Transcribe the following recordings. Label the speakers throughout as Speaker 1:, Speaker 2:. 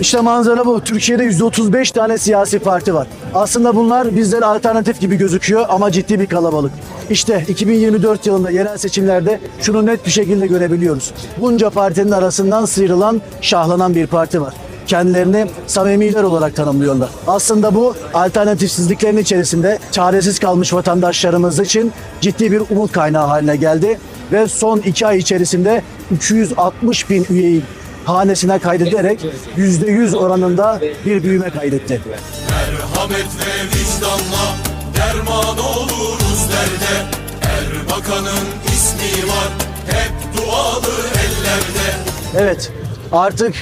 Speaker 1: İşte manzara bu. Türkiye'de 135 tane siyasi parti var. Aslında bunlar bizlere alternatif gibi gözüküyor ama ciddi bir kalabalık. İşte 2024 yılında yerel seçimlerde şunu net bir şekilde görebiliyoruz. Bunca partinin arasından sıyrılan, şahlanan bir parti var. Kendilerini samimiler olarak tanımlıyorlar. Aslında bu alternatifsizliklerin içerisinde çaresiz kalmış vatandaşlarımız için ciddi bir umut kaynağı haline geldi. Ve son iki ay içerisinde 260 bin üyeyi hanesine kaydederek %100 oranında bir büyüme kaydetti.
Speaker 2: Merhamet ve vicdanla derman oluruz derde Erbakan'ın ismi var hep dualı ellerde
Speaker 1: Evet, artık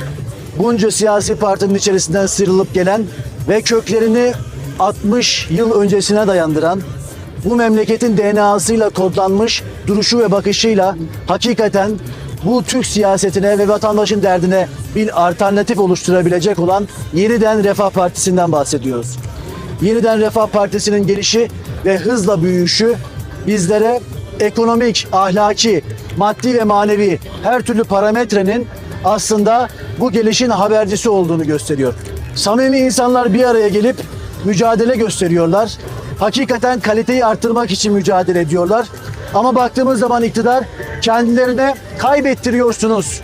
Speaker 1: bunca siyasi partinin içerisinden sıyrılıp gelen ve köklerini 60 yıl öncesine dayandıran, bu memleketin DNA'sıyla kodlanmış duruşu ve bakışıyla hakikaten bu Türk siyasetine ve vatandaşın derdine bir alternatif oluşturabilecek olan Yeniden Refah Partisi'nden bahsediyoruz. Yeniden Refah Partisi'nin gelişi ve hızla büyüyüşü bizlere ekonomik, ahlaki, maddi ve manevi her türlü parametrenin aslında bu gelişin habercisi olduğunu gösteriyor. Samimi insanlar bir araya gelip mücadele gösteriyorlar. Hakikaten kaliteyi arttırmak için mücadele ediyorlar. Ama baktığımız zaman iktidar kendilerine kaybettiriyorsunuz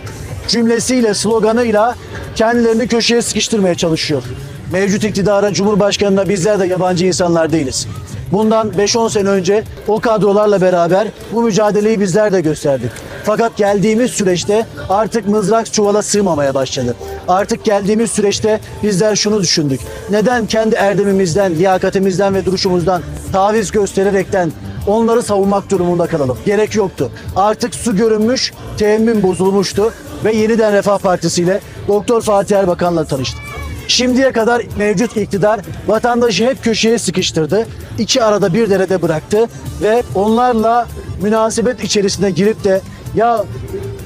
Speaker 1: cümlesiyle, sloganıyla kendilerini köşeye sıkıştırmaya çalışıyor. Mevcut iktidara, Cumhurbaşkanı'na bizler de yabancı insanlar değiliz. Bundan 5-10 sene önce o kadrolarla beraber bu mücadeleyi bizler de gösterdik. Fakat geldiğimiz süreçte artık mızrak çuvala sığmamaya başladı. Artık geldiğimiz süreçte bizler şunu düşündük. Neden kendi erdemimizden, liyakatimizden ve duruşumuzdan taviz göstererekten onları savunmak durumunda kalalım. Gerek yoktu. Artık su görünmüş, teemmün bozulmuştu ve yeniden Refah Partisi ile Doktor Fatih Erbakan'la tanıştık. Şimdiye kadar mevcut iktidar vatandaşı hep köşeye sıkıştırdı. iki arada bir derede bıraktı ve onlarla münasebet içerisine girip de ya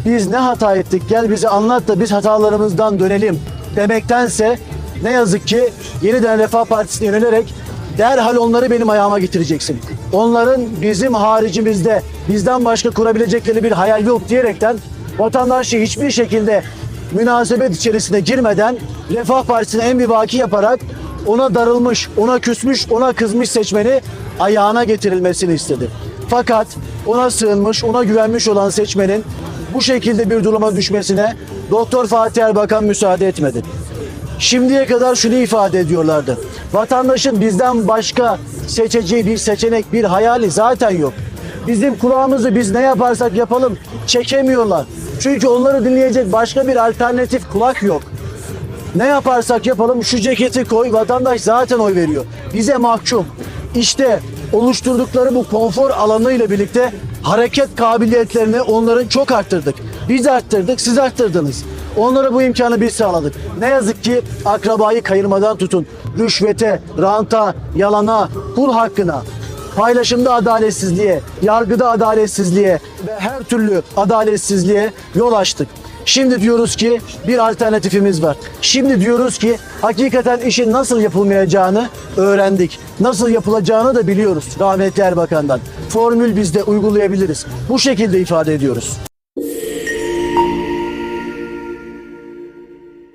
Speaker 1: biz ne hata ettik gel bize anlat da biz hatalarımızdan dönelim demektense ne yazık ki yeniden Refah Partisi'ne yönelerek derhal onları benim ayağıma getireceksin. Onların bizim haricimizde bizden başka kurabilecekleri bir hayal yok diyerekten vatandaşı hiçbir şekilde münasebet içerisine girmeden Refah Partisi'ne emrivaki yaparak ona darılmış, ona küsmüş, ona kızmış seçmeni ayağına getirilmesini istedi. Fakat ona sığınmış, ona güvenmiş olan seçmenin bu şekilde bir duruma düşmesine Doktor Fatih Erbakan müsaade etmedi. Şimdiye kadar şunu ifade ediyorlardı. Vatandaşın bizden başka seçeceği bir seçenek, bir hayali zaten yok. Bizim kulağımızı biz ne yaparsak yapalım çekemiyorlar. Çünkü onları dinleyecek başka bir alternatif kulak yok. Ne yaparsak yapalım şu ceketi koy vatandaş zaten oy veriyor. Bize mahkum. İşte oluşturdukları bu konfor alanı ile birlikte hareket kabiliyetlerini onların çok arttırdık. Biz arttırdık, siz arttırdınız. Onlara bu imkanı biz sağladık. Ne yazık ki akrabayı kayırmadan tutun. Rüşvete, ranta, yalana, kul hakkına, paylaşımda adaletsizliğe, yargıda adaletsizliğe ve her türlü adaletsizliğe yol açtık. Şimdi diyoruz ki bir alternatifimiz var. Şimdi diyoruz ki hakikaten işin nasıl yapılmayacağını öğrendik. Nasıl yapılacağını da biliyoruz rahmetli Erbakan'dan. Formül bizde uygulayabiliriz. Bu şekilde ifade ediyoruz.